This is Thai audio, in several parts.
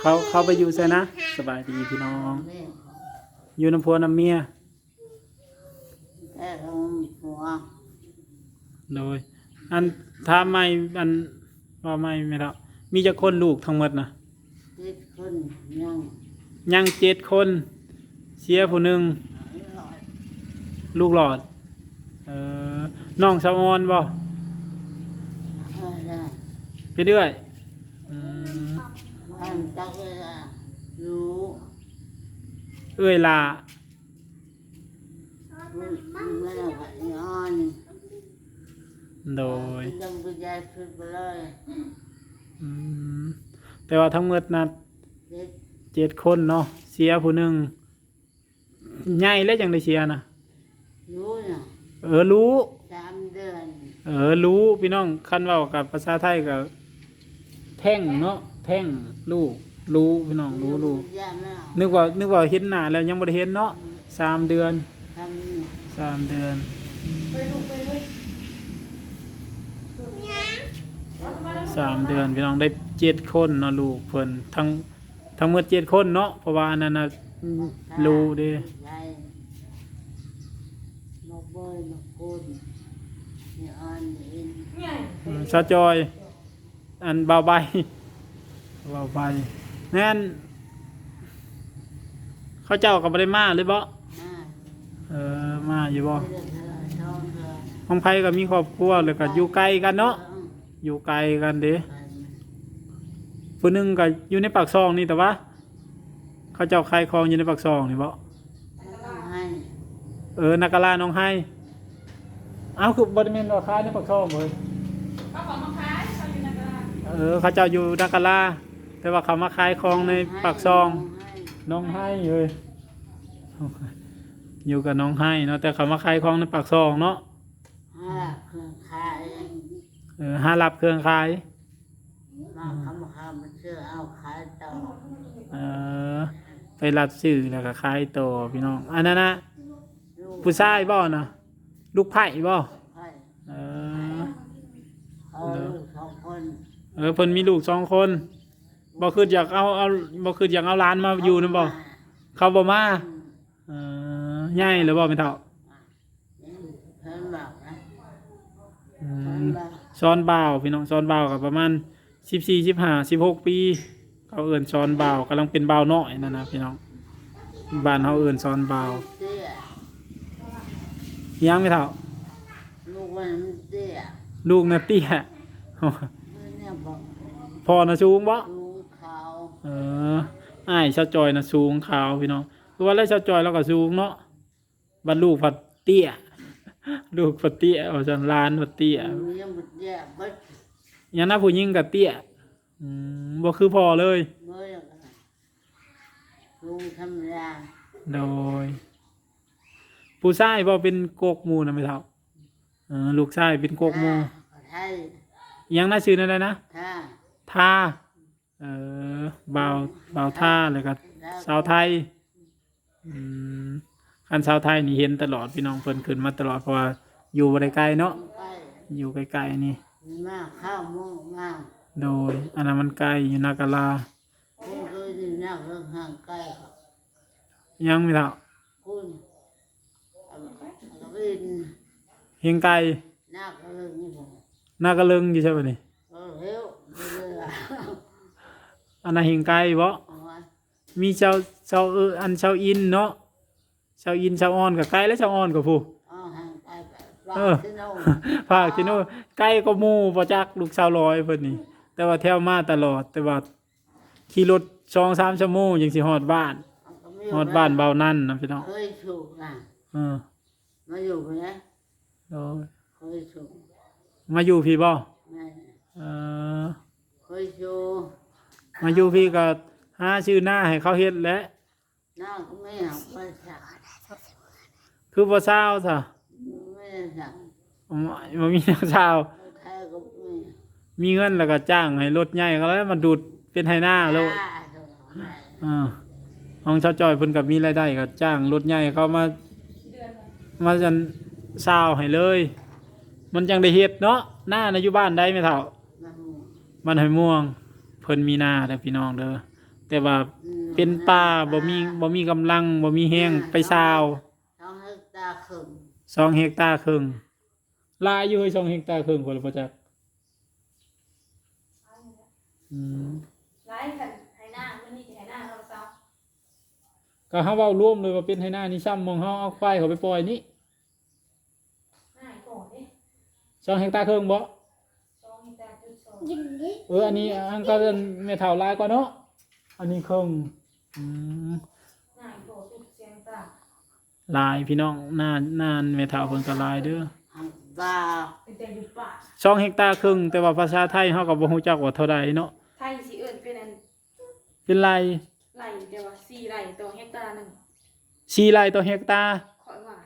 เขาเขาไปอยู่ใช่นะสบายดีพี่น้องแม่อยู่น้ำพัวน้ำเมียแต่เราหัวโดยอันถามไม่อันว่าไม่ไม่แล้วมีจะคนลูกทั้งหมดนะติดคนยังยังเจ็ดคน เสียผู้หนึ่งหลอดลูกหลอดเออน้องสะออนบ่อะไรไปเรื่อยอืม บ้านตักเวลารู้เอ้ยลามันไม่ได้ผัดย้อนโดยจำกุญแจขึ้นไปเลยอืมแต่ว่าทั้งหมดนะเด็กเจ็ดคนเนาะเสียผู้หนึ่งใหญ่แล้วยังได้เสียนะรู้น่ะเออรู้ สามเดือน เออรู้พี่น้องคันเว่ากับภาษาไทยกับแท่งเนาะ แท่งลูกรู้พี่น้องรู้รู้กุญแจไม่เอานึกว่านึกว่าเห็นหน้าแล้วยังบ่ได้เห็นเนาะสามเดือนทำสามเดือนสามเดือนพี่น้องได้เจ็ดคนเนาะลูกเพิ่นทั้งทั้งหมดเจ็ดคนเนาะเพราะว่าอันนั้นน่ะรู้เด้ไรมาเบยมาคุนนี่อ่อนอินอืมสะจอย อันเบาใบ เบาใบแน่นเขาเจ้ากับได้มาเลยบ่มาเออมาอยู่บ่เดือนเธอท้องเธอห้องไผก็มีครอบครัวแล้วก็อยู่ไกลกันเนาะอยู่ไกลกันเด้ผู้หนึงก็อยู่ในปากซองนี่แต่ว่าเขาเจ้าขายของอยู่ในปากซองนี่บ่ให้เออนักกะลาน้องให้เอ้าคือบ่ได้แม่นว่าขายในปากซองเว้ยเขาบอกมาขายเขาอยู่ในตลาดเออเขาเจ้าอยู่นักกะลา แต่ว่าเขามาขายของในปากซอง น้องให้เลยอยู่กับน้องให้เนาะแต่เขามาขายของในปากซองเนาะห้าเครื่องขายเออหารับเครื่องขายมาคำคำมาซื้อเอาขายต่อเออไปรับซื้อแล้วก็ขายต่อพี่น้องอันนั้นนะลูกผู้ชายบ่นะลูกไผ่บ่ให้เออเอาลูกสองคนเออเพิ่นมีลูกสองคน บ่คืออยากเอาเอาบ่คืออยากเอาหลานมาอยู่นํบ่เขาบ่มาเออใหญ่หรือบ่แม่นเฒ่าเพิ่นบอกนะอืเพิ่นมบอกซ้อนบ่าวพี่น้องซ้อนบ่าวก็ประมาณ14 15 16ปี เขาเอิ้นซ้อนบ่าวกำลังเป็นบ่าวน้อยนั่นนะพี่น้องบ้านเฮาเอิ้นซ้อนบ่าวเตี้ยยังไม่เฒ่าลูกมันเตี้ยลูกน่ะเตี้ยเพิ่นเนี่ยบอกพ่อน่ะสูงบ่ลูก เขาเอออ้ายชาวจอยน่ะสูงขาวพี่น้องคือว่าแล้วชาวจอยเราก็สูงเนาะบัดลูกผัดเตี้ย ลูกผัดเตี้ยเอาจันลานผัดเตี้ยมีมันเตี้ยเบิดยังน่าผู้หญิงกับเตี้ยอืมบ่คือพ่อเลย เมื่อลุงธรรมดาโดย ผู้ชายบ่เป็นโกกหมูนะไม่เท่าเออลูกชายเป็นโกกหมูไทยยังน่าชื่อนั่นเลยนะถ้าท่า เออบ่าวบ่าวท่าเลยก็สาวไทยอืมคันสาวไทยนี่เห็นตลอดพี่น้องเพิ่นขึ้นมาตลอดเพราะว่าอยู่บ่ได้ไกลเนาะไปอยู่ไกลๆนี่ มาข้าวมุกมาโดยอันนั้นมันไกลอยู่นากาลาคุณเคยดีนักเรื่องห่างไกลครับยังไม่เท่าคุณก็เป็นเฮียงไกลนักเรื่องนี่ผมนากะเลิงอยู่ใช่ป่ะนี่ก็เร็วเรื่อย อันนั้นเฮียงไกลบ่เอาไว้มีเจ้าเจ้าเอออันเจ้าอินเนาะเจ้าอินเจ้าอ่อนกับไกลและเจ้าอ่อนกับผู้เอาห่างไกลไปเออที่โน่นภาคที่โน่นใกล้ก็หมู่บ่จักลูกสาวลอยเพิ่นนี่ แต่ว่าแถวมาตลอด แต่ว่าขี่รถ2-3ชั่วโมงจังสิฮอดบ้านเอาก็ไม่ฮอดบ้านเบานั่นนะพี่น้องเคยถูกนะเออมาอยู่ไหมโดยเคยถูกมาอยู่พี่บ่แม่เออเคยถูก มาอยู่พี่ก็หาชื่อหน้าให้เขาเฮ็ดแหละหน้าก็ไม่หักไปสักคือบ่เศร้าซะไม่ได้สั่งบ่มีแนวเศร้าใครก็ไม่มีเงินแล้วก็จ้างให้รถใหญ่ก็แล้วมันดูดเป็นไหหน้าแล้วอ่าถูกไหมอ่าของชาวจอยเพิ่นกับมีรายได้ก็จ้างรถใหญ่เขามาเดือนละมาจันเศร้าให้เลย มันจังได้เฮ็ดเนาะหน้าในอยู่บ้านได้ไหมเท่ามาหมู่มันหอยม่วงเพิ่นมีหน้าเด้อพี่น้องเด้อแต่ว่าเป็นป่าบ่มีบ่มีกำลังบ่มีแห้งไปซาวสองเฮกตาร์ครึ่งสองเฮกตาร์ครึ่งลายอยู่ให้สองเฮกตาร์ครึ่งคนละบ่จักอืมไล่กันไห้หน้ามันนี่ไห้หน้าเราเศร้าก็เฮาเว้ารวมเลยว่าเป็นให้หน้านี่ซ้ำมองเฮาเอาควายเขาไปปล่อยนี่หน้าก่อนดิสองเฮกตาร์ครึ่งบ่สองมี แต่จุดสองเอออันนี้อันก็เป็นแม่เฒ่าลายกว่าเนาะอันนี้ครึ่งอืมหน้าก่อนจุดเสียงตาลายพี่น้องหน้าหน้าแม่เฒ่าเพิ่นก็ลายเด้อหักตาเป็นแต่อยู่ป่าสองเฮกตาร์ครึ่งแต่ว่าภาษาไทยเฮาก็บ่ฮู้จักว่าเท่าใดเนาะไทยสิเอิ้นเป็นอันเป็นไรไร่เดียวว่าสี่ไร่ต่อเฮกตาร์หนึงสี่ไร่ต่อเฮกตาร์ขอยว่า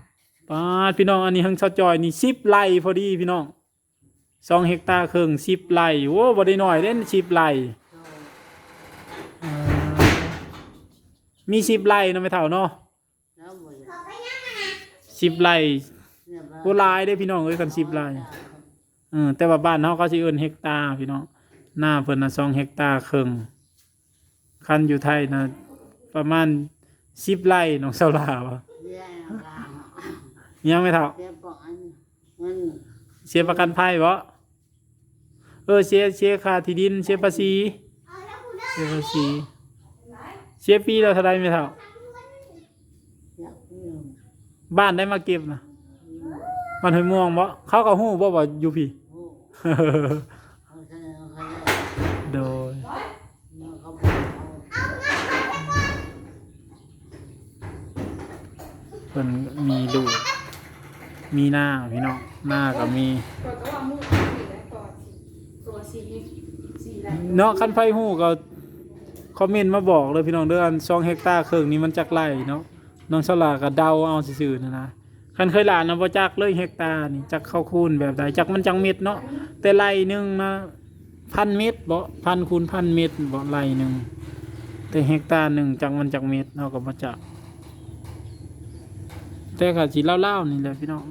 ป้าดพี่น้องอันนี้ทั้งชาวจอยนี่สิบไร่พอดีพี่น้อง สองเฮกตาร์ครึ่งสิบไร่โอ้บ่ได้น้อยเด้สิบไร่โตอ่ามีสิบไร่เนาะไม่เท่าเนาะแล้วบ่ได้สิบไร่เนี่ยบ้าโอ้หลายเด้พี่น้องเอ้ยกันสิบไร่เออแต่ว่าบ้านเฮาเขาสิเอิ้นเฮกตาร์พี่น้องหน้าเพิ่นน่ะสองเฮกตาร์ครึ่งคันอยู่ไทยน่ะประมาณสิบไร่น้องเสาลาวะเรียนกลางยังไม่เท่าเรียนปอันมันเสียประกันภัยบ่ เออเสียเสียค่าที่ดินเสียภาษีเสียภาษีเสียปีละเท่าไรไม่เท่า บ้านได้มาเก็บนะบ้านห้วยม่วงบ่เขาก็ฮู้บ่ว่าอยู่พี่โดยมันมีลูมีหน้าพี่น้องหน้าก็มี ก่อนก็ว่ามือสี่แล้วก่อนตัวสี่สี่ไร่ เนาะคันไฟฮู้ก็คอมเมนต์มาบอกเลยพี่น้องเด้ออัน2เฮกตาร์ครึ่งนี้มันจักไร่เนาะน้องสลาก็เดาเอาซื่อๆนะนะคันเคยหลานนะบ่จักเลยเฮกตาร์นี่จักเข้าคูณแบบใดจักมันจังเม็ดเนาะแต่ไร่หนึงนะพันเม็ดบ่พันคูณพันเม็ดบ่ไร่หนึงแต่เฮกตาร์หนึงจักมันจักเม็ดเนาะก็บ่จักแต่ก็สิเล่าๆนี่แหละพี่น้อง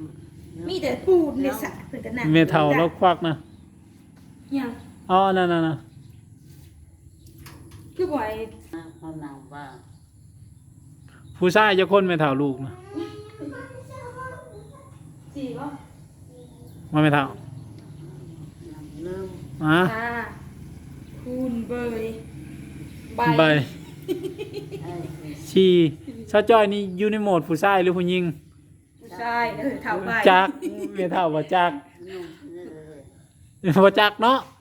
มีแต่ปูนในสระเพิ่นก็นั่งเมเฒ่าเราควักนะยังอ๋อนั่นๆๆ คือบ่อยเขาหนังว่าผู้ชายจะคนไม่เท่าลูกนะสี่บ่มาไม่เท่าลืมอะอ่าคูณเบยใบไอ้ชีชาวจอยนี่อยู่ในโหมดผู้ชายหรือผู้หญิงผู้ชายเออเท่าใบจักไม่เท่าว่าจัก นุ่งนี่เลยว่าจักเนาะนุ่ง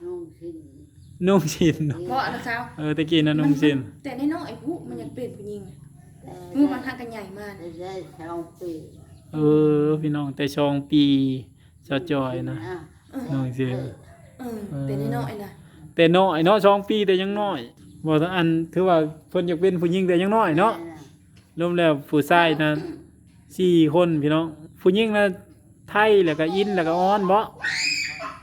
สิ้น นุ่งชินเนาะเพราะนะเช้าเออตะกี้นะนุ่งชินแต่ในน้องไอ้ผู้มันยังเป็นผู้หญิงแต่มือมันหักกันใหญ่มากได้ได้สองปีเออ พี่น้องแต่ชองปีชาวจอยนะอะนุ่งชินเออแต่ในน้องไอ้น่ะแต่น้อยเนาะชองปีแต่ยังน้อยบ่ต้องอันถือว่าเพิ่นอยากเป็นผู้หญิงแต่ยังน้อยเนาะรวมแล้วผู้ชายนะสี่คนพี่น้องผู้หญิงนะไทยแล้วก็อินแล้วก็ออนบ่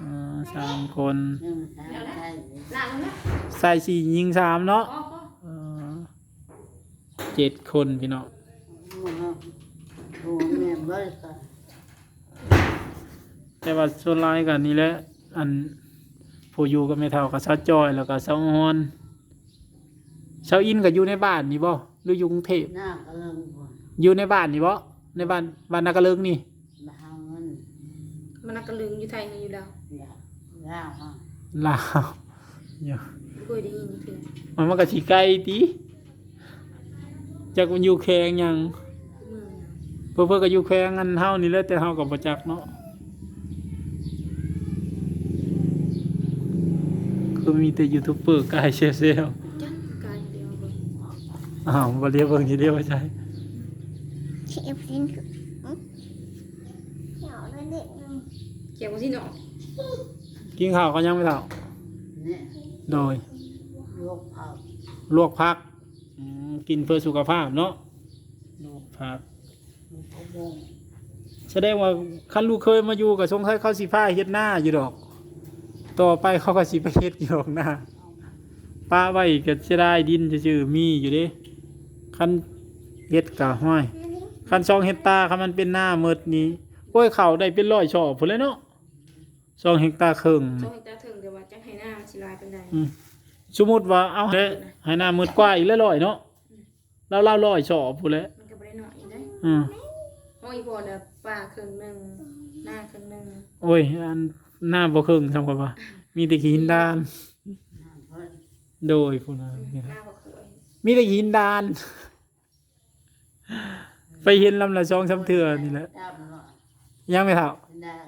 อ่าสามคนหนึ่งสามใช่หลังนะใส่สี่ยิงสามเนาะอ๋อก็เอ่อเจ็ดคนพี่น้องหัวแม่เบิดก็แต่ว่าส่วนหลายกันนี่แหละอันผู้อยู่ก็ไม่เท่ากับสาวจอยแล้วก็สาวออนสาวอินก็อยู่ในบ้านนี่บ่หรืออยู่กรุงเทพหน้ากระเลิงคนอยู่ในบ้านนี่บ่ในบ้านบ้านนากระเลิงนี่มาหาเงินมันนักกระลึงอยู่ไทยนี่อยู่แล้ว อยากยากอะลาวเดี๋ยวเคยได้ยินนี่คือมันมันก็สิไกลติจักมันอยู่แขงหยังมือเพิ่นเพิ่นก็อยู่แขวงอันเฮานี่แหละแต่เฮาก็บ่จักเนาะคือมีแต่ยูทูบเบอร์กายเชเซลจักกายเดียวเบิ่งอ้าวบ่เรียกเบิ่งสิเรียกว่าใช่เชฟฟินคืออืมเดี๋ยวเราเด็กนึงเกี่ยวกับที่น้อง กินข้าวก็ยังไม่เท่าเนี่ยโดยลูกผักลวกผักอืมกินเพื่อสุขภาพเนาะลวกผักลูกผักบงแสดงว่าคันลูกเคยมาอยู่กับสงสัยเขาสิพาเฮ็ดหน้าอยู่ดอก ต่อไปเขาก็สิไปเฮ็ดอยู่ดอกหน้าป้าไว้ก็สิได้ดินซื่อๆมีอยู่เด้คันเฮ็ดกะห้อยคันซองเฮ็ดตาคันมันเป็นหน้ามืดนี้โอ้ยเขาได้เป็นร้อยชอบพุ่นเลยเนาะ ซองเฮกตาร์ครึ่งช่องเฮกตาร์ถึงแต่ว่าจักให้หน้ามันสิลายเป็นไดอืมสมมุติว่าเอาให้ให้หน้ามืดกว่าอีกแล้วร้อยเนาะแล้วเราร้อยสอบพู้นแหล้วมันก็บ่ได้น้อยได้อือห้อยพอน่ะป่าครึ่งหนึงหน้าครึ่งหนึงโอ้ยอันหน้าบ่ครึ่งซ้ำกว่า มีแต่หินดานน้ำเพิ่นโดยพุ่นน่ะนี่หนะน้าบ่สวยมีแต่หินดาน ไปเห็นลำละสองสามเทื่อนี่แหละดำเนาะยังไม่เท่ามันได้แล้ว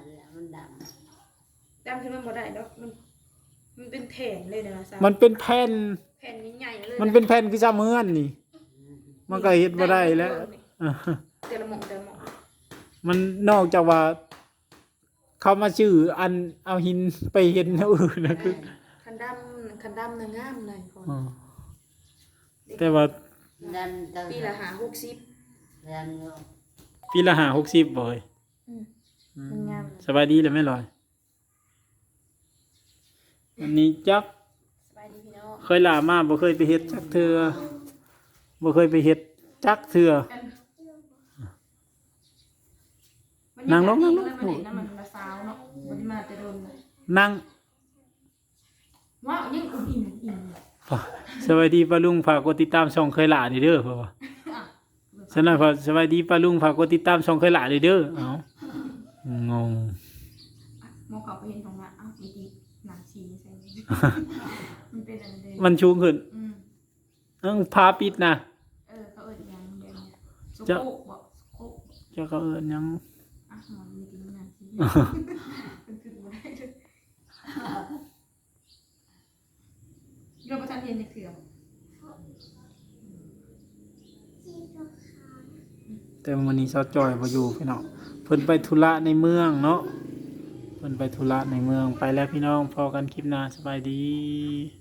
มันดำดำขึ้นมาบ่ได้ดอกมัน มันเป็นแผ่นเลยนะซะมันเป็นแผ่น แผ่นใหญ่ๆเลยมันเป็นแผ่นคือจาเมือนนี่ มันก็เฮ็ดบ่ได้แล้วอ่าแต่ละหม่องแต่ละหม่องมันนอกจากว่า เขามาชื่ออันเอาหินไปเห็นแนวอื่นนะคือคันดำคันดำน่ะงามเลยพออ๋อแต่ว่าดันตั้งปีละหา60ดันเนาะปีละหาหกสิบบ่อยอืม มันงาม สบายดีเลยไหม่ลอย อันนี้จักสบายดีพี่น้องเคยลามาบ่เคยไปเฮ็ดจักเทือบ่เคยไปเฮ็ดจักเทือ นั่งลงนั่งลง มันเห็นน้ำมันละสาวเนาะบ่ได้มาแต่โดนเลยนั่งว้าวยังอุ่นอิ่มอิ่มสวัสดีป้าลุงฝากกดติดตามช่องเคยหลาเด้อพ่อว่าฉะนั้นพอสวัสดีป้าลุงฝากกดติดตามช่องเคยหลาเด้อเอ้างง มองเขาไปเห็นของละอ้าวมีดีหนังชีใส่ มันเป็นอะไรเด้อมันชูงขึ้นอืมเอ้งพาปิดนะเออเขาเอิ้นหยังเดี๋ยวนี้สุจะโกะบ่สุโกะเจ้าก็เอิ้นหยังอะหมอนมีดีหนังชีมันขึ้นบ่ได้เลยโยมประทานเห็นในเถื่อแต่วันนี้เซาจอยบ่อยู่พี่น้องเพิ่นไปธุระในเมืองเนาะ เพิ่นไปธุระในเมืองไปแล้วพี่น้องพอกันคลิปหน้าสบายดี